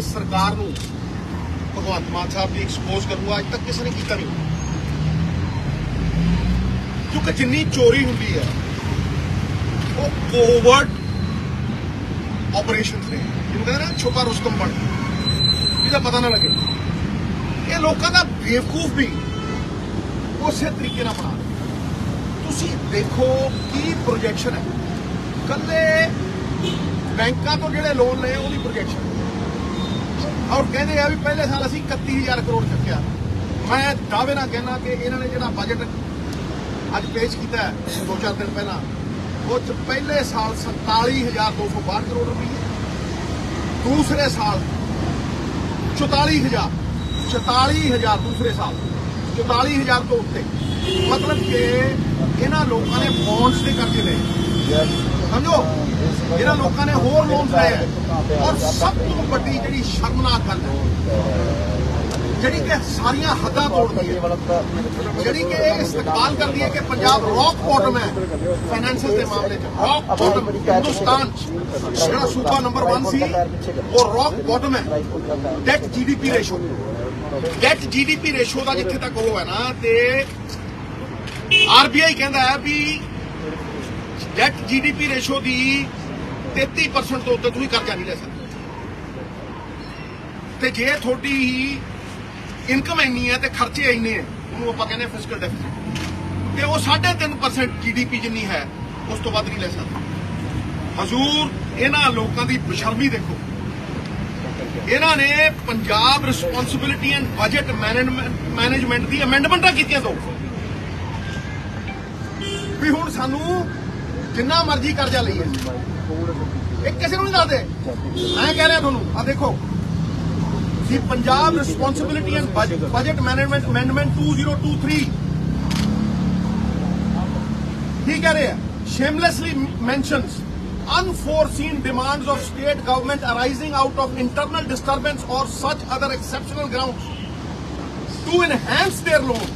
ਇਸ ਸਰਕਾਰ ਨੂੰ ਭਗਵੰਤ ਮਾਨ ਸਾਹਿਬ ਦੀ ਐਕਸਪੋਜ਼ ਕਰੂਗਾ ਅੱਜ ਤੱਕ ਕਿਸੇ ਨੇ ਕੀਤਾ ਨਹੀਂ। ਕਿਉਂਕਿ ਜਿੰਨੀ ਚੋਰੀ ਹੁੰਦੀ ਹੈ, ਉਹ ਕੋਵਰਟ ਆਪਰੇਸ਼ਨਸ ਨੇ। ਜਿਹਨੂੰ ਕਹਿੰਦੇ ਨਾ ਛੁਪਾ ਰੁਸਤਮ ਬਣ। ਇਹਦਾ ਪਤਾ ਨਾ ਲੱਗੇ। ਇਹ ਲੋਕਾਂ ਦਾ ਬੇਵਕੂਫ ਵੀ ਉਸੇ ਤਰੀਕੇ ਨਾਲ ਬਣਾ ਰਹੇ। ਤੁਸੀਂ ਦੇਖੋ ਕੀ ਪ੍ਰੋਜੈਕਸ਼ਨ ਹੈ। ਕੱਲੇ ਬੈਂਕਾਂ ਤੋਂ ਜਿਹੜੇ ਲੋਨ ਲਏ, ਉਹਦੀ ਪ੍ਰੋਜੈਕਸ਼ਨ ਔਰ ਕਹਿੰਦੇ ਆ ਵੀ ਪਹਿਲੇ ਸਾਲ ਅਸੀਂ 31000 ਕਰੋੜ ਚੱਕਿਆ। ਮੈਂ ਦਾਅਵੇ ਨਾਲ ਕਹਿਣਾ ਕਿ ਇਹਨਾਂ ਨੇ ਜਿਹੜਾ ਬਜਟ ਅੱਜ ਪੇਸ਼ ਕੀਤਾ ਹੈ, ਦੋ ਚਾਰ ਦਿਨ ਪਹਿਲਾਂ ਉਹ ਚ ਪਹਿਲੇ ਸਾਲ 47262 ਕਰੋੜ ਰੁਪਏ। ਦੂਸਰੇ ਸਾਲ 44000 44000 ਦੂਸਰੇ ਸਾਲ 44000 ਤੋਂ ਉੱਤੇ। ਮਤਲਬ ਕਿ ਇਹਨਾਂ ਲੋਕਾਂ ਨੇ ਬੌਂਡਸ ਦੇ ਕਰਜ਼ੇ ਲਏ। ਸਮਝੋ? ਇਹਨਾਂ ਲੋਕਾਂ ਨੇ ਹੋਰ ਲੋਨ ਲਏ ਹੈ। ਔਰ ਸਭ ਤੋਂ ਵੱਡੀ ਜਿਹੜੀ ਸ਼ਰਮਨਾਕ ਗੱਲ ਹੈ, ਜਿਹੜੀ ਕਿ ਸਾਰੀਆਂ ਹੱਦਾਂ ਤੋੜਦੀ ਹੈ, ਜਿਹੜੀ ਕਿ ਇਹ ਇਸਤਕਬਾਲ ਕਰਦੀ ਹੈ ਕਿ ਪੰਜਾਬ ਰੌਕ ਬਾਟਮ ਹੈ ਫਾਈਨੈਂਸ਼ੀਅਲ ਦੇ ਮਾਮਲੇ 'ਚ ਰੌਕ ਬਾਟਮ ਹਿੰਦੁਸਤਾਨ ਜਿਹੜਾ ਸੂਬਾ ਨੰਬਰ 1 ਸੀ, ਉਹ ਰੌਕ ਬਾਟਮ ਹੈ। Debt GDP ratio debt GDP ratio ਦਾ ਜਿੱਥੇ ਤੱਕ ਉਹ ਹੈ ਨਾ, ਤੇ ਆਰਬੀਆਈ ਕਹਿੰਦਾ ਹੈ ਵੀ ਡੈਟ ਜੀਡੀਪੀ ਰੇਸ਼ੋ ਦੀ 33% ਤੋਂ ਉੱਤੇ ਤੁਸੀਂ ਕਰਜ਼ਾ ਨਹੀਂ ਲੈ ਸਕਦੇ। ਤੇ ਜੇ ਤੁਹਾਡੀ ਇਨਕਮ ਇੰਨੀ ਹੈ ਤੇ ਖਰਚੇ ਇੰਨੇ ਹੈ, ਉਹਨੂੰ ਆਪਾਂ ਕਹਿੰਦੇ ਫਿਸਕਲ ਡੈਫਿਸਿਟ ਤੇ ਉਹ 3.5% ਜੀਡੀਪੀ ਜਿੰਨੀ ਹੈ, ਉਸ ਤੋਂ ਵੱਧ ਨਹੀਂ ਲੈ ਸਕਦੇ। ਹਜ਼ੂਰ, ਇਹਨਾਂ ਲੋਕਾਂ ਦੀ ਬਸ਼ਰਮੀ ਦੇਖੋ। ਇਹਨਾਂ ਨੇ Punjab responsibility and budget management ਦੀ ਅਮੈਂਡਮੈਂਟਾਂ ਕੀਤੀਆਂ ਦੋ। ਵੀ ਹੁਣ ਸਾਨੂੰ ਜਿੰਨਾ ਮਰਜ਼ੀ ਕਰਜ਼ਾ ਲਈਏ। ਇਹ ਕਿਸੇ ਨੂੰ ਨਹੀਂ ਦੱਸਦੇ ਮੈਂ ਕਹਿ ਰਿਹਾ ਤੁਹਾਨੂੰ ਆ ਦੇਖੋ ਦੀ Punjab responsibility and budget management amendment 2023 ਕੀ ਕਹਿ ਰਿਹਾ shamelessly mentions unforeseen demands of state government arising out of internal disturbance or such other exceptional grounds to enhance their loan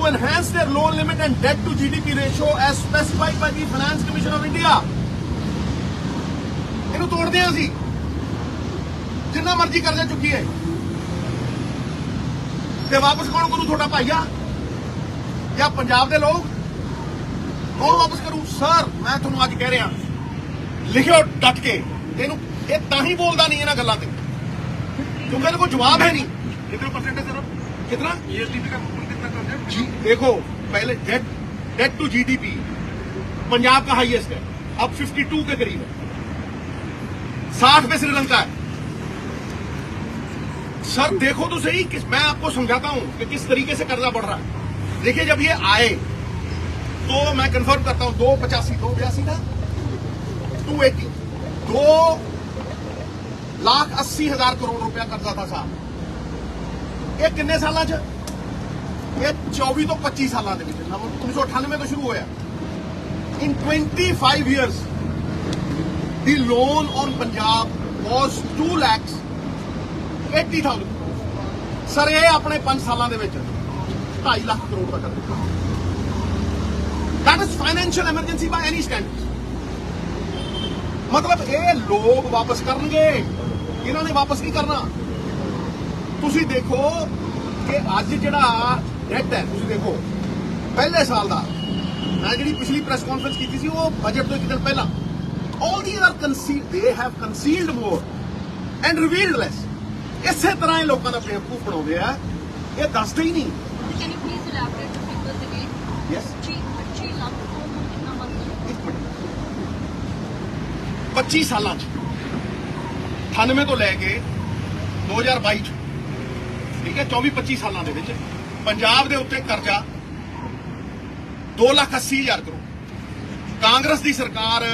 to enhance their loan limit and debt to GDP ratio as specified by the Finance Commission of India. ਇਹਨੂੰ ਤੋੜਦੇ ਆਂ ਅਸੀਂ। ਜਿੰਨਾ ਮਰਜ਼ੀ ਕਰਜ਼ਾ ਚੁੱਕੀਏ ਤੇ ਵਾਪਸ ਕੌਣ ਕਰੂ ਤੁਹਾਡਾ ਭਾਈਆ? ਜਾਂ ਪੰਜਾਬ ਦੇ ਲੋਕ? ਕੌਣ ਵਾਪਸ ਕਰੂ? ਸਰ ਮੈਂ ਤੁਹਾਨੂੰ ਅੱਜ ਕਹਿ ਰਿਹਾ। ਲਿਖਿਓ ਡਟ ਕੇ। ਇਹਨੂੰ ਇਹ ਤਾਂ ਹੀ ਬੋਲਦਾ ਨਹੀਂ ਇਹਨਾਂ ਗੱਲਾਂ ਤੇ। ਕਿਉਂਕਿ ਇਹਦੇ ਕੋਲ ਜਵਾਬ ਹੈ ਨਹੀਂ। ਕਿੰਨਾ ਪਰਸੈਂਟੇਜ ਸਿਰਫ ਕਿੰਨਾ ਈਐਸਡੀਪੀ ਦਾ देखो, पहले debt debt to GDP Punjab का हाईएस्ट है, अब 52 के करीब है। साठ पे श्रीलंका है। सर, देखो तो सही, किस, मैं आपको समझाता हूँ कि किस तरीके से कर्जा बढ़ रहा है। देखिए, जब ये आए तो मैं कंफर्म करता हूँ, दो पचासी, दो बयासी था टू एटी दो लाख अस्सी हज़ार करोड़ रुपया कर्जा था साहब। ये किन्ने साल ਇਹ 24 ਤੋਂ 25 ਸਾਲਾਂ ਦੇ ਵਿੱਚ ਨਵ- 1998 ਤੋਂ ਸ਼ੁਰੂ ਹੋਇਆ। In 25 years, the loan on punjab was 2 lakhs 80000 sir ਇਹ ਆਪਣੇ 5 ਸਾਲਾਂ ਦੇ ਵਿੱਚ 2.5 ਲੱਖ ਕਰੋੜ ਦਾ ਕਰ ਦਿੱਤਾ। That is financial emergency by any standards. ਮਤਲਬ ਇਹ ਲੋਕ ਵਾਪਸ ਕਰਨਗੇ। ਇਹਨਾਂ ਨੇ ਵਾਪਸ ਨਹੀਂ ਕਰਨਾ? ਤੁਸੀਂ ਦੇਖੋ ਕਿ ਅੱਜ ਜਿਹੜਾ ਡੈਟ ਹੈ ਤੁਸੀਂ ਦੇਖੋ। ਪਹਿਲੇ ਸਾਲ ਦਾ ਮੈਂ ਜਿਹੜੀ ਪਿਛਲੀ ਪ੍ਰੈਸ ਕਾਨਫਰੰਸ ਕੀਤੀ ਸੀ ਉਹ ਬਜਟ ਤੋਂ ਇੱਕ ਦਿਨ ਪਹਿਲਾਂ। All these are concealed they have concealed more and revealed less. ਇਸੇ ਤਰ੍ਹਾਂ ਇਹ ਲੋਕਾਂ ਦਾ ਬੇਵਕੂਫ ਬਣਾਉਂਦੇ ਆ। ਇਹ ਦੱਸਦੇ ਹੀ ਨਹੀਂ। Can you please elaborate the figures again? Yes 3 lakh ਤੋਂ ਕਿੰਨਾ ਮਤਲਬ ਇੱਕ ਮਿੰਟ। 25 ਸਾਲਾਂ ਚ 98 ਤੋਂ ਲੈ ਕੇ 2022 ਚ ਠੀਕ ਹੈ 24 25 ਸਾਲਾਂ ਦੇ ਵਿੱਚ। ਪੰਜਾਬ ਦੇ ਉੱਤੇ ਕਰਜ਼ਾ 2 ਲੱਖ 80 ਹਜ਼ਾਰ ਕਰੋੜ। ਕਾਂਗਰਸ ਦੀ ਸਰਕਾਰ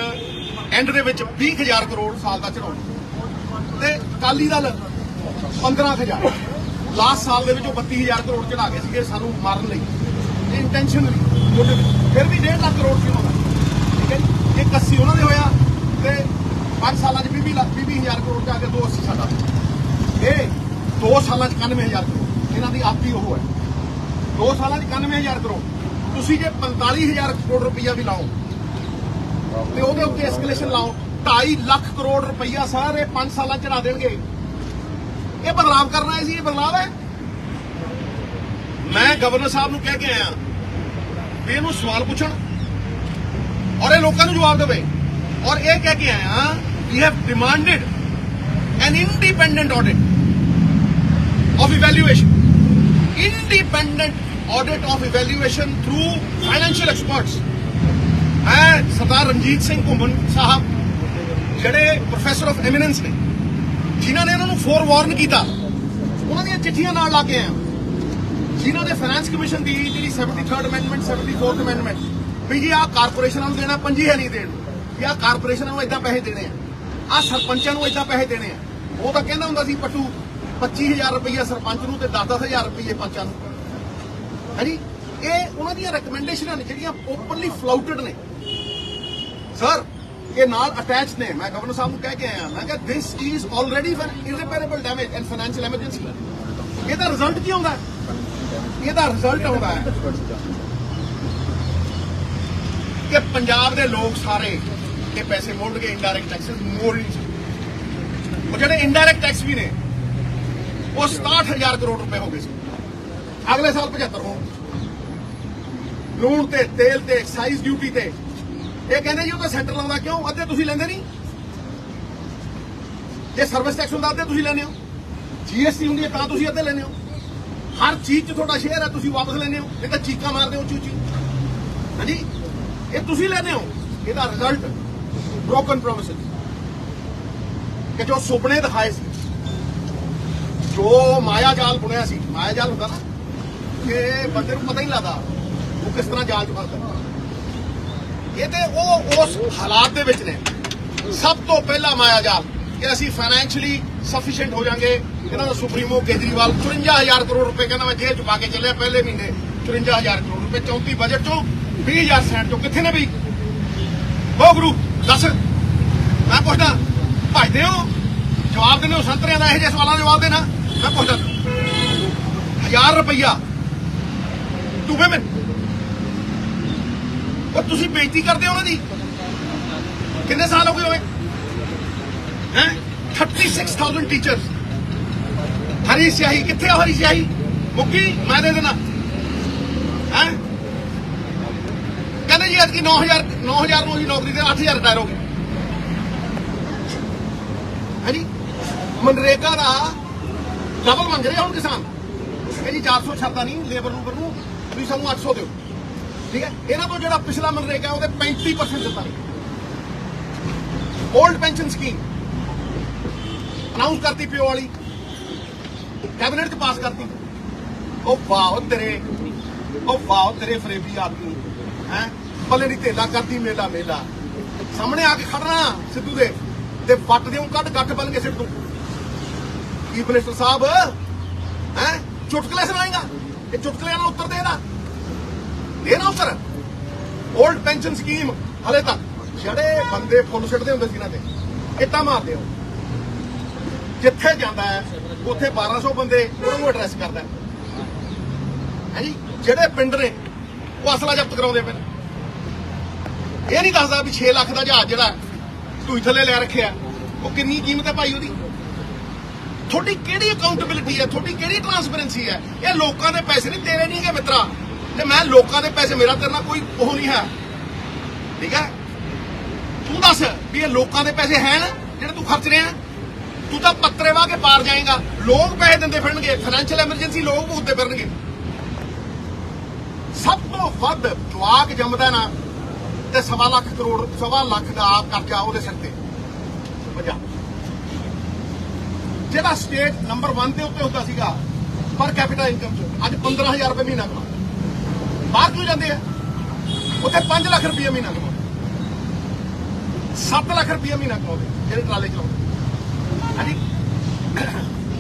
ਐਂਡ ਦੇ ਵਿੱਚ 20 ਹਜ਼ਾਰ ਕਰੋੜ ਸਾਲ ਦਾ ਚੜਾਉਣੀ ਤੇ ਅਕਾਲੀ ਦਲ 15000 ਲਾਸਟ ਸਾਲ ਦੇ ਵਿੱਚ ਉਹ 32000 ਕਰੋੜ ਚੜਾ ਗਏ ਸੀਗੇ ਸਾਨੂੰ ਮਾਰਨ ਲਈ। ਇੰਟੈਂਸ਼ਨਲੀ ਫਿਰ ਵੀ 1.5 ਲੱਖ ਕਰੋੜ ਸੀ ਉਹਨਾਂ ਠੀਕ ਹੈ ਜੀ? ਇਹ 80 ਉਹਨਾਂ ਦੇ ਹੋਇਆ ਤੇ 5 ਸਾਲਾਂ 'ਚ 20 ਲੱਖ 20000 ਕਰੋੜ ਜਾ ਕੇ 280 ਸਾਡਾ ਇਹ 2 ਸਾਲਾਂ 'ਚ 91000 ਕਰੋੜ। ਇਹਨਾਂ ਦੀ ਆਪਦੀ ਉਹ ਹੈ। 2 ਸਾਲਾਂ 'ਚ 91000 ਕਰੋ। ਤੁਸੀਂ ਜੇ 45000 ਕਰੋੜ ਰੁਪਈਆ ਵੀ ਲਾਓ, ਤੇ ਉਹਦੇ ਉੱਤੇ ਐਸਕੇਲੇਸ਼ਨ ਲਾਓ 2.5 ਲੱਖ ਕਰੋੜ ਰੁਪਈਆ ਸਾਰੇ 5 ਸਾਲਾਂ ਚ ਲਾ ਦੇਣਗੇ। ਇਹ ਬਦਲਾਵ ਕਰਨਾ ਹੈ ਸੀ ਇਹ ਬਦਲਾਵ ਹੈ? ਮੈਂ ਗਵਰਨਰ ਸਾਹਿਬ ਨੂੰ ਕਹਿ ਕੇ ਆਇਆ ਵੀ ਇਹਨੂੰ ਸਵਾਲ ਪੁੱਛਣ ਔਰ ਇਹ ਲੋਕਾਂ ਨੂੰ ਜਵਾਬ ਦੇਵੇ। ਔਰ ਇਹ ਕਹਿ ਕੇ ਆਇਆ ਵੀ have demanded an independent audit of evaluation independent audit of evaluation through financial experts. ਹੈ ਸਰਦਾਰ ਰਣਜੀਤ ਸਿੰਘ ਘੁੰਮਣ ਸਾਹਿਬ ਜਿਹੜੇ ਪ੍ਰੋਫੈਸਰ ਆਫ ਐਮੀਨੈਂਸ ਨੇ, ਜਿਨ੍ਹਾਂ ਨੇ ਇਹਨਾਂ ਨੂੰ ਫੋਰ ਵਾਰਨ ਕੀਤਾ, ਉਹਨਾਂ ਦੀਆਂ ਚਿੱਠੀਆਂ ਨਾਲ ਲਾ ਕੇ ਆਇਆ। ਜਿਨ੍ਹਾਂ ਦੇ ਫਾਈਨੈਂਸ ਕਮਿਸ਼ਨ ਦੀ ਜਿਹੜੀ 73rd ਅਮੈਂਡਮੈਂਟ 74th ਅਮੈਂਡਮੈਂਟ ਵੀ ਜੀ ਆਹ ਕਾਰਪੋਰੇਸ਼ਨਾਂ ਨੂੰ ਦੇਣਾ ਪੰਜੀ ਹੈ ਨਹੀਂ ਦੇਣ। ਵੀ ਆਹ ਕਾਰਪੋਰੇਸ਼ਨਾਂ ਨੂੰ ਇਦਾਂ ਪੈਸੇ ਦੇਣੇ ਆ। ਆਹ ਸਰਪੰਚਾਂ ਨੂੰ ਇਦਾਂ ਪੈਸੇ ਦੇਣੇ ਆ। ਉਹ ਤਾਂ ਕਹਿੰਦਾ ਹੁੰਦਾ ਸੀ, ਪੱਟੂ 25000 ਰੁਪਈਆ ਸਰਪੰਚ ਨੂੰ ਤੇ 10-10000 ਰੁਪਈਏ ਪੰਚਾਂ ਨੂੰ। ਹਾਂਜੀ, ਇਹ ਉਹਨਾਂ ਦੀਆਂ ਰეკਮੈਂਡੇਸ਼ਨਾਂ ਨੇ ਜਿਹੜੀਆਂ ਓਪਨਲੀ ਫਲਾਊਟਡ ਨੇ। ਸਰ ਇਹ ਨਾਲ ਅਟੈਚ ਨੇ। ਮੈਂ ਗਵਰਨਰ ਸਾਹਿਬ ਨੂੰ ਕਹਿ ਕੇ ਆਇਆ। ਮੈਂ ਕਿਹਾ this is already one irreparable damage and financial emergency ਇਹਦਾ ਰਿਜ਼ਲਟ ਕੀ ਆਉਂਦਾ? ਇਹਦਾ ਰਿਜ਼ਲਟ ਆਉਂਦਾ ਹੈ ਕਿ ਪੰਜਾਬ ਦੇ ਲੋਕ ਸਾਰੇ ਇਹ ਪੈਸੇ ਮੋੜ ਕੇ ਇਨਡਾਇਰੈਕਟ ਟੈਕਸਸ ਮੋੜ ਨਹੀਂ ਉਹ ਜਿਹੜੇ ਇਨਡਾਇਰੈਕਟ ਟੈਕਸ ਵੀ ਨੇ, ਉਹ 67000 ਕਰੋੜ ਰੁਪਏ ਹੋ ਗਏ ਸੀ। ਅਗਲੇ ਸਾਲ 75 ਹੋਣ ਲੂਣ ਤੇ ਤੇਲ ਤੇ ਐਕਸਾਈਜ਼ ਡਿਊਟੀ ਤੇ। ਇਹ ਕਹਿੰਦੇ ਜੀ ਉਹ ਤਾਂ ਸੈਂਟਰ ਲਾਉਂਦਾ ਕਿਉਂ? ਅੱਧੇ ਤੁਸੀਂ ਲੈਂਦੇ ਨਹੀਂ? ਜੇ ਸਰਵਿਸ ਟੈਕਸ ਹੁੰਦਾ, ਅੱਧੇ ਤੁਸੀਂ ਲੈਂਦੇ ਹੋ। ਜੀਐਸਟੀ ਹੁੰਦੀ ਹੈ, ਤਾਂ ਤੁਸੀਂ ਅੱਧੇ ਲੈਂਦੇ ਹੋ। ਹਰ ਚੀਜ਼ 'ਚ ਤੁਹਾਡਾ ਸ਼ੇਅਰ ਹੈ, ਤੁਸੀਂ ਵਾਪਸ ਲੈਂਦੇ ਹੋ। ਇਹ ਤਾਂ ਚੀਕਾਂ ਮਾਰਦੇ ਹੋ, ਚੂਚੀ। ਹਾਂਜੀ? ਇਹ ਤੁਸੀਂ ਲੈਂਦੇ ਹੋ। ਇਹਦਾ ਰਿਜ਼ਲਟ ਬ੍ਰੋਕਨ ਪ੍ਰੋਮਿਸਸ ਕਿ ਜੋ ਸੁਪਨੇ ਦਿਖਾਏ ਸੀ, ਜੋ ਮਾਇਆ ਜਾਲ ਬੁਣਿਆ ਸੀ, ਮਾਇਆ ਜਾਲ ਹੁੰਦਾ ਨਾ ਕਿ ਬੰਦੇ ਨੂੰ ਪਤਾ ਹੀ ਲੱਗਦਾ। ਕਿਸ ਤਰ੍ਹਾਂ ਜਾਲ ਚ ਫਸਦਾ ਇਹ ਤੇ ਉਹ ਉਸ ਹਾਲਾਤ ਦੇ ਵਿੱਚ ਨੇ। ਸਭ ਤੋਂ ਪਹਿਲਾ ਮਾਇਆ ਜਾਲ ਕਿ ਅਸੀਂ ਫਾਈਨੈਂਸ਼ਲੀ ਸਫੀਸ਼ੀਐਂਟ ਹੋ ਜਾਾਂਗੇ। ਇਹਨਾਂ ਦਾ ਸੁਪਰੀਮੋ ਕੇਜਰੀਵਾਲ 54000 ਕਰੋੜ ਰੁਪਏ ਕਹਿੰਦਾ ਮੈਂ ਜੇਲ੍ਹ ਚ ਪਾ ਕੇ ਚੱਲਿਆ ਪਹਿਲੇ ਮਹੀਨੇ। 54000 ਕਰੋੜ ਰੁਪਏ 34 ਬਜਟ ਚੋਂ 20000 ਸੈਂਟ ਚੋਂ ਕਿੱਥੇ ਨੇ ਬਈ? ਬਹੁ ਗੁਰੂ, ਦੱਸ। ਮੈਂ ਪੁੱਛਦਾ ਭਜਦੇ ਹੋ ਜਵਾਬ ਦਿੰਦੇ ਹੋ ਸੰਤਰਿਆਂ ਦਾ, ਇਹੋ ਜਿਹੇ ਸਵਾਲਾਂ ਦਾ ਜਵਾਬ ਦੇਣਾ। ਮੈਂ ਪੁੱਛਦਾ 1000 ਰੁਪਇਆ ਟੂ ਵੂਮਨ ਉਹ ਤੁਸੀਂ ਬੇਇੱਜ਼ਤੀ ਕਰਦੇ ਹੋ ਉਹਨਾਂ ਦੀ? ਕਿੰਨੇ ਸਾਲ ਹੋ ਗਏ ਹੋਏ? ਹੈ? 36000 ਟੀਚਰਸ ਹਰੀ ਸਿਆਹੀ, ਕਿੱਥੇ ਆ ਹਰੀ ਸਿਆਹੀ? ਮੁੱਕੀ, ਮੈਂ ਦੇ ਦੇਣਾ। ਹੈ? ਕਹਿੰਦੇ ਜੀ ਅੱਜ ਕੀ 9000 9000 ਨੂੰ ਅਸੀਂ ਨੌਕਰੀ ਦੇ 8000 ਰਿਟਾਇਰ ਹੋ ਗਏ। ਹੈ ਮਨਰੇਗਾ ਦਾ ਡਬਲ ਮੰਗ ਰਹੇ ਹੁਣ ਕਿਸਾਨ। ਇਹ ਜੀ 400 ਛੱਡਦਾ ਨਹੀਂ, ਲੇਬਰ ਲੂਬਰ ਨੂੰ ਤੁਸੀਂ ਸਾਨੂੰ 800 ਦਿਓ। ਠੀਕ ਹੈ? ਇਹਨਾਂ ਤੋਂ ਜਿਹੜਾ ਪਿਛਲਾ ਮਨਰੇਗਾ, ਉਹਦੇ 35% ਦਿੱਤਾ। 올ਡ ਪੈਨਸ਼ਨ ਸਕੀਮ ਅਨਾਉਂਸ ਕਰਤੀ ਪਿਓ ਵਾਲੀ। ਕੈਬਨਿਟ 'ਚ ਪਾਸ ਕਰਤੀ। ਉਹ ਵਾਹ ਤੇਰੇ, ਉਹ ਵਾਹ ਤੇਰੇ ਫਰੇਬੀ ਆਦਮੀ। ਹੈ? ਬੱਲੇ ਦੀ ਢੇਲਾ ਕਰਦੀ, ਮੇਲਾ ਮੇਲਾ। ਸਾਹਮਣੇ ਆ ਕੇ ਖੜਨਾ, ਸਿੱਧੂ ਦੇ। ਤੇ ਵੱਟ ਦੇ ਕੱਢ, ਗੱਠ ਬਣ ਕੇ ਸਿੱਟ ਦੂੰ ਕੀ ਮਿਨਿਸਟਰ ਸਾਹਿਬ, ਹੈ? ਚੁਟਕਲੇ ਸੁਣਾਏਗਾ। ਇਹ ਚੁਟਕਲਿਆਂ ਨਾਲ ਉੱਤਰ ਦੇਣਾ। ਦੇਣਾ ਉੱਤਰ 올ਡ ਪੈਨਸ਼ਨ ਸਕੀਮ ਹਲੇ ਤੱਕ। ਜਿਹੜੇ ਬੰਦੇ ਫੁੱਲ ਸਿੱਟਦੇ ਹੁੰਦੇ ਸੀ ਇਹਨਾਂ ਤੇ ਇੱਟਾਂ ਮਾਰਦੇ ਹੋ ਜਿੱਥੇ ਜਾਂਦਾ ਹੈ, ਉੱਥੇ 1200 ਬੰਦੇ ਉਹਨਾਂ ਨੂੰ ਐਡਰੈਸ ਕਰਦਾ ਹੈ। ਹੈ ਜਿਹੜੇ ਪਿੰਡ ਨੇ, ਉਹ ਅਸਲਾ ਜ਼ਬਤ ਕਰਾਉਂਦੇ ਪਏ ਇਹ ਨਹੀਂ ਦੱਸਦਾ ਵੀ 6 ਲੱਖ ਦਾ ਜਹਾਜ਼ ਜਿਹੜਾ ਤੂੰ ਥੱਲੇ ਲੈ ਰੱਖਿਆ। ਉਹ ਕਿੰਨੀ ਕੀਮਤ ਹੈ ਭਾਈ ਉਹਦੀ? ਤੁਹਾਡੀ ਕਿਹੜੀ ਅਕਾਊਂਟੇਬਿਲਿਟੀ ਹੈ? ਤੁਹਾਡੀ ਕਿਹੜੀ ਟਰਾਂਸਪੇਰੈਂਸੀ ਹੈ? ਇਹ ਲੋਕਾਂ ਦੇ ਪੈਸੇ ਨਹੀਂ, ਤੇਰੇ ਨਹੀਂ ਹੈਗੇ ਮਿੱਤਰਾ। ਤੇ ਮੈਂ ਲੋਕਾਂ ਦੇ ਪੈਸੇ ਮੇਰਾ ਤੇਰੇ ਨਾਲ ਕੋਈ ਉਹ ਨਹੀਂ ਹੈ। ਠੀਕ ਹੈ? ਤੂੰ ਦੱਸ ਵੀ ਇਹ ਲੋਕਾਂ ਦੇ ਪੈਸੇ ਹੈ ਨਾ ਜਿਹੜੇ ਤੂੰ ਖਰਚ ਰਿਹਾ? ਤੂੰ ਤਾਂ ਪੱਤਰੇ ਵਾਹ ਕੇ ਪਾਰ ਜਾਏਗਾ। ਲੋਕ ਪੈਸੇ ਦਿੰਦੇ ਫਿਰਨਗੇ ਫਾਈਨੈਂਸ਼ੀਅਲ ਐਮਰਜੈਂਸੀ ਲੋਕ ਭੁਗਤਦੇ ਫਿਰਨਗੇ। ਸਭ ਤੋਂ ਵੱਧ ਜਵਾਕ ਜੰਮਦਾ ਨਾ ਤੇ ਸਵਾ ਲੱਖ ਕਰੋੜ, ਸਵਾ ਲੱਖ ਦਾ ਕਰਜ਼ਾ ਉਹਦੇ ਸਿਰ ਤੇ। ਪੰਜਾਬ ਜਿਹੜਾ ਸਟੇਟ ਨੰਬਰ 1 ਦੇ ਉੱਤੇ ਹੁੰਦਾ ਸੀਗਾ ਪਰ ਕੈਪੀਟਲ ਇਨਕਮ ਚ, ਅੱਜ 15000 ਰੁਪਏ ਮਹੀਨਾ ਕਮਾਉਂਦਾ। ਬਾਹਰ ਕਿਉਂ ਜਾਂਦੇ ਆ? ਉੱਥੇ 5 ਲੱਖ ਰੁਪਏ ਮਹੀਨਾ ਕਮਾਉਂਦੇ। 7 ਲੱਖ ਰੁਪਏ ਮਹੀਨਾ ਕਮਾਉਂਦੇ, ਜਿਹੜੇ ਟਰਾਲੇ ਚਲਾਉਂਦੇ। ਹਾਂਜੀ।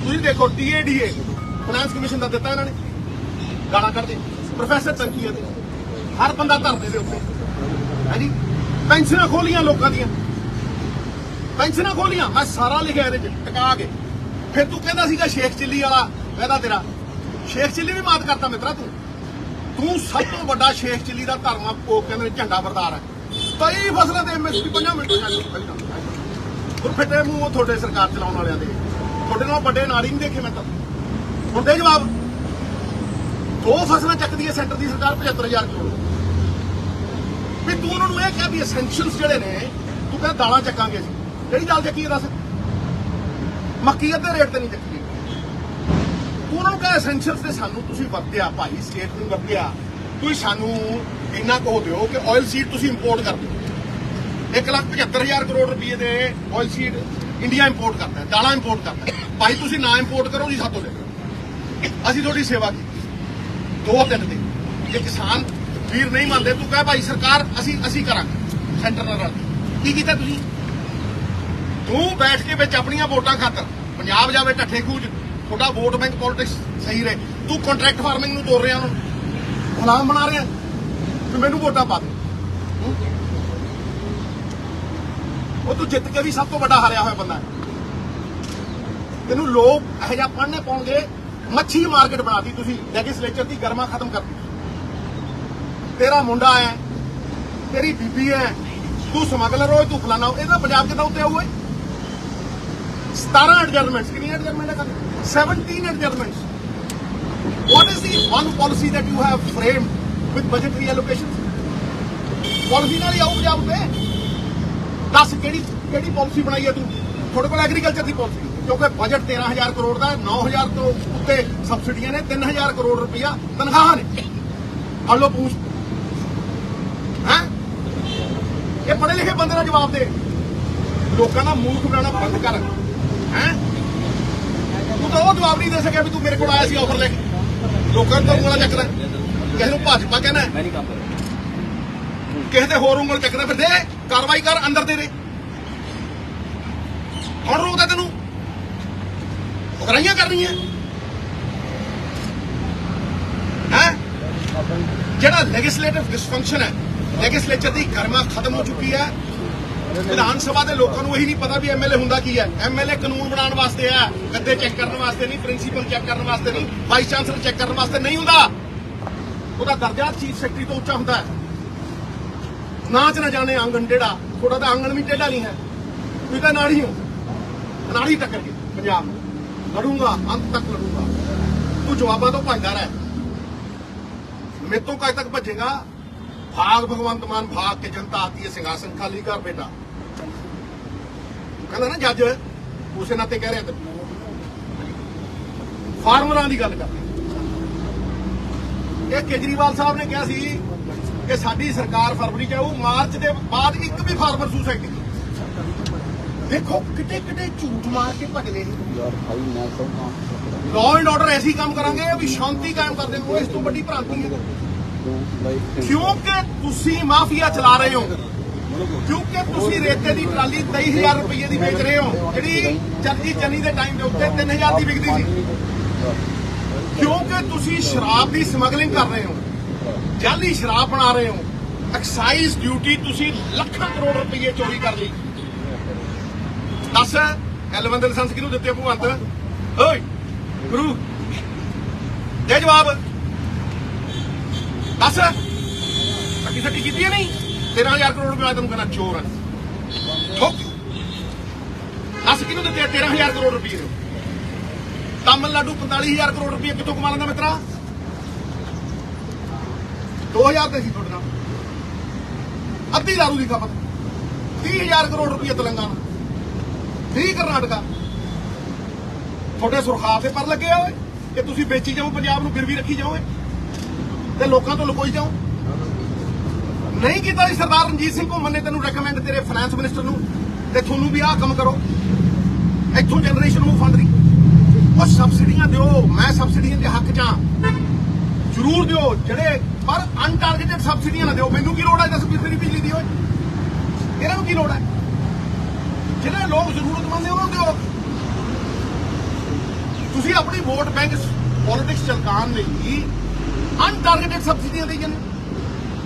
ਤੁਸੀਂ ਦੇਖੋ ਟੀਏਡੀਏ ਫਾਈਨਾਂਸ ਕਮਿਸ਼ਨ ਦਾ ਦਿੱਤਾ ਇਹਨਾਂ ਨੇ। ਗਾਲਾਂ ਕੱਢਦੇ। ਪ੍ਰੋਫੈਸਰ ਤਨਕੀਆ ਦੇ ਹਰ ਬੰਦਾ ਧਰਦੇ ਦੇ ਉੱਤੇ। ਹਾਂਜੀ। ਪੈਨਸ਼ਨਾਂ ਖੋਲੀਆਂ ਲੋਕਾਂ ਦੀਆਂ। ਪੈਨਸ਼ਨਾਂ ਖੋਲੀਆਂ। ਮੈਂ ਸਾਰਾ ਲਿਖਿਆ ਇਹਦੇ ਚ, ਟਕਾ ਕੇ। ਫਿਰ ਤੂੰ ਕਹਿੰਦਾ ਸੀਗਾ, ਸ਼ੇਖ ਚਿੱਲੀ ਵਾਲਾ ਕਹਿੰਦਾ ਤੇਰਾ। ਸ਼ੇਖ ਚਿੱਲੀ ਵੀ ਮਾਤ ਕਰਤਾ ਮਿੱਤਰਾ ਤੂੰ। ਤੂੰ ਸਭ ਤੋਂ ਵੱਡਾ ਸ਼ੇਖ ਚਿੱਲੀ ਦਾ ਧਰਮਾ ਉਹ ਕਹਿੰਦੇ ਝੰਡਾ ਬਰਦਾਰ ਹੈ। ਕਈ ਫਸਲਾਂ ਦੇ ਐਮਐਸਪੀ 5 ਮਿੰਟ ਚ ਉਹ ਫਿੱਟੇ ਮੂੰਹ ਤੁਹਾਡੇ ਸਰਕਾਰ ਚਲਾਉਣ ਵਾਲਿਆਂ ਦੇ। ਤੁਹਾਡੇ ਨਾਲ ਵੱਡੇ ਨਾੜੀ ਨਹੀਂ ਦੇਖੇ ਮੈਂ ਤਾਂ। ਹੁਣ ਦੇ ਜਵਾਬ। ਦੋ ਫਸਲਾਂ ਚੱਕਦੀ ਹੈ ਸੈਂਟਰ ਦੀ ਸਰਕਾਰ 75000 ਕਰੋੜ। ਵੀ ਤੂੰ ਉਹਨਾਂ ਨੂੰ ਇਹ ਕਿਹਾ ਵੀ ਐਸੈਂਸ਼ੀਅਲਸ ਜਿਹੜੇ ਨੇ, ਤੂੰ ਕਹਿੰਦਾ ਦਾਲਾਂ ਚੱਕਾਂਗੇ ਅਸੀਂ। ਕਿਹੜੀ ਦਾਲ ਚੱਕੀ ਦੱਸ। ਮੱਕੀ ਅੱਧੇ ਰੇਟ ਤੇ ਨਹੀਂ ਚੱਕੀ। ਉਹਨਾਂ ਨੂੰ ਕਹੇ ਐਸੈਂਸ਼ੀਅਲਸ ਤੇ ਸਾਨੂੰ ਤੁਸੀਂ ਵਰਤਿਆ, ਭਾਈ ਸਟੇਟ ਨੂੰ ਵਰਤਿਆ, ਤੁਸੀਂ ਸਾਨੂੰ ਇੰਨਾ ਕਹੋ ਦਿਓ ਕਿ ਆਇਲ ਸੀਡ ਤੁਸੀਂ ਇੰਪੋਰਟ ਕਰ ਦਿਓ 175000 ਕਰੋੜ ਰੁਪਏ ਦੇ ਆਇਲ ਸੀਡ ਇੰਡੀਆ ਇੰਪੋਰਟ ਕਰਦਾ ਹੈ ਦਾਲਾਂ ਇੰਪੋਰਟ ਕਰਦਾ ਹੈ ਭਾਈ, ਤੁਸੀਂ ਨਾ ਇੰਪੋਰਟ ਕਰੋ ਜੀ, ਸਾਤੋਂ ਲੈ ਲਓ। ਅਸੀਂ ਤੁਹਾਡੀ ਸੇਵਾ ਕੀਤੀ। ਦੋ ਦਿਨ ਦਿਨ। ਜੇ ਕਿਸਾਨ ਵੀਰ ਨਹੀਂ ਮੰਨਦੇ, ਤੂੰ ਕਹੇ, ਭਾਈ ਸਰਕਾਰ, ਅਸੀਂ ਅਸੀਂ ਕਰਾਂਗੇ। ਸੈਂਟਰ ਨਾਲ ਰਲ ਕੇ। ਕੀ ਕੀਤਾ ਤੁਸੀਂ? ਤੂੰ ਬੈਠ ਕੇ ਵਿੱਚ ਆਪਣੀਆਂ ਵੋਟਾਂ ਖਾਤਰ, ਪੰਜਾਬ ਜਾਵੇ ਢੱਠੇ ਖੂਜ। ਤੁਹਾਡਾ ਵੋਟ ਬੈਂਕ ਪੋਲਿਟਿਕਸ ਸਹੀ ਰਹੇ। ਤੂੰ ਕੰਟਰੈਕਟ ਫਾਰਮਿੰਗ ਨੂੰ ਤੋੜ ਰਿਹਾ ਉਹਨੂੰ ਗੁਲਾਮ ਬਣਾ ਰਿਹਾ। ਵੀ ਮੈਨੂੰ ਵੋਟਾਂ ਪਾ ਦੇ। ਉਹ ਤੂੰ ਜਿੱਤ ਕੇ ਵੀ ਸਭ ਤੋਂ ਵੱਡਾ ਹਾਰਿਆ ਹੋਇਆ ਬੰਦਾ ਤੈਨੂੰ ਲੋਕ ਇਹੋ ਜਿਹਾ ਪੜ੍ਹਨੇ ਪਾਉਣਗੇ। ਮੱਛੀ ਮਾਰਕੀਟ ਬਣਾਤੀ ਤੁਸੀਂ। ਲੈਗਿਸਲੇਚਰ ਦੀ ਗਰਮਾ ਖਤਮ ਕਰਤੀ। ਤੇਰਾ ਮੁੰਡਾ ਹੈ। ਤੇਰੀ ਬੀਬੀ ਹੈ। ਤੂੰ ਸਮਗਲਰ ਹੋਏ ਤੂੰ ਫਲਾਣਾ ਹੋ ਇਹਦਾ ਪੰਜਾਬ ਕਿੱਦਾਂ ਉੱਤੇ ਆਊਗਾ 17 ਐਡਜਸਟਮੈਂਟਸ ਕਿੰਨੀਆਂ ਐਡਜਸਟਮੈਂਟ ਹੈ 17 adjustments what is the one policy that you have framed with budgetary allocations? Policy ਨਾਲ ਹੀ ਆਊ ਪੰਜਾਬ ਤੇ। ਦੱਸ ਕਿਹੜੀ ਕਿਹੜੀ ਪਾਲਿਸੀ ਬਣਾਈ ਹੈ ਤੂੰ? ਤੁਹਾਡੇ ਕੋਲ ਐਗਰੀਕਲਚਰ ਦੀ ਪਾਲਿਸੀ ਕਿਉਂਕਿ ਬਜਟ 13000 ਕਰੋੜ ਦਾ ਹੈ, 9000 ਤੋਂ ਉੱਤੇ ਸਬਸਿਡੀਆਂ ਨੇ 3000 ਕਰੋੜ ਰੁਪਇਆ ਤਨਖਾਹਾਂ ਨੇ। ਫੜ ਲਓ ਪੂਛ। ਹੈ? ਇਹ ਪੜ੍ਹੇ ਲਿਖੇ ਬੰਦੇ ਦਾ ਜਵਾਬ ਦੇ। ਲੋਕਾਂ ਦਾ ਮੂਰਖ ਬਣਾਉਣਾ ਬੰਦ ਕਰ। ਹੈ? ਤੂੰ ਤਾਂ ਉਹ ਜਵਾਬ ਨਹੀਂ ਦੇ ਸਕਿਆ ਵੀ ਤੂੰ ਮੇਰੇ ਕੋਲ ਆਇਆ ਸੀ ਆਫਰ ਲੈ ਕੇ। ਲੋਕਾਂ ਨੂੰ ਉਂਗਲਾਂ ਚੱਕਦਾ ਕਿਸੇ ਨੂੰ ਭਾਜਪਾ ਕਹਿੰਦਾ ਮੈਂ ਨਹੀਂ ਕੰਮ ਕਿਸੇ ਤੇ ਹੋਰ ਉਂਗਲ ਚੱਕਦਾ ਫਿਰ ਦੇ। ਕਾਰਵਾਈ ਕਰ ਅੰਦਰ ਦੇ ਦੇ ਹੁਣ ਰੋਕਦਾ ਤੈਨੂੰ। ਉਗਰਾਈਆਂ ਕਰਨੀਆਂ। ਹੈ? ਜਿਹੜਾ ਲੈਜਿਸਲੇਟਿਵ ਡਿਸਫੰਕਸ਼ਨ ਹੈ ਲੈਜਿਸਲੇਚਰ ਦੀ ਗਰਮਾ ਖਤਮ ਹੋ ਚੁੱਕੀ ਹੈ। ਵਿਧਾਨ ਸਭਾ ਦੇ ਲੋਕਾਂ ਨੂੰ ਇਹੀ ਨਹੀਂ ਪਤਾ ਵੀ ਐਮਐਲਏ ਹੁੰਦਾ ਕੀ ਹੈ। ਐਮਐਲਏ ਕਾਨੂੰਨ ਬਣਾਉਣ ਵਾਸਤੇ ਆ ਗੱਦੇ ਚੈੱਕ ਕਰਨ ਵਾਸਤੇ ਨਹੀਂ ਪ੍ਰਿੰਸੀਪਲ ਚੈੱਕ ਕਰਨ ਵਾਸਤੇ ਨਹੀਂ ਵਾਈਸ ਚਾਂਸਲਰ ਚੈੱਕ ਕਰਨ ਵਾਸਤੇ ਨਹੀਂ ਹੁੰਦਾ। ਉਹਦਾ ਦਰਜਾ ਚੀਫ ਸੈਕਟਰੀ ਤੋਂ ਉੱਚਾ ਹੁੰਦਾ ਹੈ। ਨਾਚ ਨਾ ਜਾਣੇ ਆਂਗਣ ਟੇੜਾ ਥੋੜਾ ਤਾਂ ਆਂਗਣ ਵੀ ਟੇਢਾ ਨਹੀਂ ਹੈ। ਤੁਸੀਂ ਤਾਂ ਨਾੜੀ ਹੋ। ਨਾੜੀ ਟੱਕਰ ਕੇ ਪੰਜਾਬ ਨੂੰ। ਲੜੂੰਗਾ, ਅੰਤ ਤੱਕ ਲੜੂੰਗਾ। ਤੂੰ ਜਵਾਬਾਂ ਤੋਂ ਭੱਜਦਾ ਰਹਿ। ਮੇਰੇ ਤੋਂ ਕਦ ਤੱਕ ਭੱਜੇਗਾ? ਭਾਗ ਭਗਵੰਤ ਮਾਨ, ਭਾਗ ਕੇ ਜਨਤਾ ਆਤੀ ਹੈ, ਸਿੰਘਾਸਨ ਖਾਲੀ ਕਰ ਬੇਟਾ। ਕਹਿੰਦਾ ਨਾ ਜੱਜ ਉਸੇ ਨਾਤੇ ਕਹਿ ਰਿਹਾ ਤੇ ਫਾਰਮਰਾਂ ਦੀ ਗੱਲ ਕਰ ਇਹ ਕੇਜਰੀਵਾਲ ਸਾਹਿਬ ਨੇ ਕਿਹਾ ਸੀ ਕਿ ਸਾਡੀ ਸਰਕਾਰ ਫਰਵਰੀ ਚ ਆਊ ਮਾਰਚ ਦੇ ਬਾਅਦ ਇੱਕ ਵੀ ਫਾਰਮਰ ਸੁਸਾਇਡ ਨਹੀਂ। ਦੇਖੋ ਕਿਤੇ ਕਿਤੇ ਝੂਠ ਮਾਰ ਕੇ ਭਜਦੇ ਲਾਅ ਐਂਡ ਆਰਡਰ ਐਸੀ ਕੰਮ ਕਰਾਂਗੇ ਵੀ ਸ਼ਾਂਤੀ ਕਾਇਮ ਕਰ ਦੇਣ ਉਹ ਇਸ ਤੋਂ ਵੱਡੀ ਭ੍ਰਾਂਤੀ ਹੈ। ਕਿਉਂਕਿ ਤੁਸੀਂ ਮਾਫੀਆ ਚਲਾ ਰਹੇ ਹੋ। ਕਿਉਂਕਿ ਤੁਸੀਂ ਰੇਤੇ ਦੀ ਟਰਾਲੀ 23000 ਰੁਪਏ ਦੀ ਵੇਚ ਰਹੇ ਹੋ, ਜਿਹੜੀ ਚਰਜੀ ਚੰਨੀ ਦੇ ਟਾਈਮ ਦੇ ਉੱਤੇ 3000 ਦੀ ਵਿਕਦੀ ਸੀ। ਕਿਉਂਕਿ ਤੁਸੀਂ ਸ਼ਰਾਬ ਦੀ ਸਮਗਲਿੰਗ ਕਰ ਰਹੇ ਹੋ, ਜਾਲੀ ਸ਼ਰਾਬ ਬਣਾ ਰਹੇ ਹੋ ਐਕਸਾਈਜ਼ ਡਿਊਟੀ ਤੁਸੀਂ ਲੱਖਾਂ ਕਰੋੜ ਰੁਪਏ ਚੋਰੀ ਕਰ ਲਈ। ਦੱਸ ਐਲਵਨ ਦੇ ਲਾਇਸੈਂਸ ਕਿਹਨੂੰ ਦਿੱਤੇ ਭਗਵੰਤ? ਓਏ, ਗੁਰੂ, ਦੇ ਜਵਾਬ। ਦੱਸ ਸੱਕੀ ਸੱਕੀ ਕੀਤੀ ਨਹੀਂ? 13000 ਕਰੋੜ ਰੁਪਏ ਤੈਨੂੰ ਕਹਿੰਦਾ ਚੋਰ ਹੈ ਠੋਕ। ਦੱਸ ਕਿਹਨੂੰ ਦਿੱਤੇ ਆ 13000 ਕਰੋੜ ਰੁਪਏ? ਤਾਮਿਲਨਾਡੂ 45000 ਕਰੋੜ ਰੁਪਏ ਕਿੱਥੋਂ ਕਮਾ ਲੈਂਦਾ ਮਿੱਤਰਾ? 2000 ਤੇ ਸੀ ਤੁਹਾਡੇ ਨਾਲ। ਅੱਧੀ ਦਾਰੂ ਦੀ ਖਪਤ। 30000 ਕਰੋੜ ਰੁਪਏ ਤੇਲੰਗਾਨਾ। 3 ਕਰਨਾਟਕਾ। ਤੁਹਾਡੇ ਸੁਰਖਾਰ ਤੇ ਪਰ ਲੱਗੇ ਆ ਓਏ। ਕਿ ਤੁਸੀਂ ਵੇਚੀ ਜਾਓ, ਪੰਜਾਬ ਨੂੰ ਗਿਰਵੀ ਰੱਖੀ ਜਾਓ ਤੇ ਲੋਕਾਂ ਤੋਂ ਲੁਕੋਈ ਜਾਓ। ਨਹੀਂ ਕੀਤਾ ਜੀ, ਸਰਦਾਰ ਰਣਜੀਤ ਸਿੰਘ ਘੁੰਮਣ ਨੇ ਤੈਨੂੰ ਰეკਮੈਂਡ ਤੇਰੇ ਫਾਈਨੈਂਸ ਮਿਨਿਸਟਰ ਨੂੰ ਤੇ ਤੁਹਾਨੂੰ ਵੀ ਆਹ ਕੰਮ ਕਰੋ। ਇੱਥੋਂ ਜਨਰੇਸ਼ਨ ਨੂੰ ਫੰਡ ਦੀ ਉਹ ਸਬਸਿਡੀਆਂ ਦਿਓ, ਮੈਂ ਸਬਸਿਡੀਆਂ ਦੇ ਹੱਕ 'ਚ ਆ ਜ਼ਰੂਰ ਦਿਓ, ਜਿਹੜੇ ਪਰ ਅਨਟਾਰਗੇਟਡ ਸਬਸਿਡੀਆਂ ਨਾ ਦਿਓ। ਮੈਨੂੰ ਕੀ ਲੋੜ ਹੈ ਦੱਸ ਬਿਜਲੀ ਬਿਜਲੀ ਦੀ ਓਏ? ਇਹਨਾਂ ਨੂੰ ਕੀ ਲੋੜ ਹੈ? ਜਿਹੜੇ ਲੋਕ ਜ਼ਰੂਰਤਮੰਦ ਨੇ ਉਹਨਾਂ ਨੂੰ ਦਿਓ। ਤੁਸੀਂ ਆਪਣੀ ਵੋਟ ਬੈਂਕ ਪੋਲਿਟਿਕਸ ਚਲਕਾਉਣ ਲਈ ਅਨਟਾਰਗੇਟਡ ਸਬਸਿਡੀਆਂ ਦੇਈ ਜਾਂਦੇ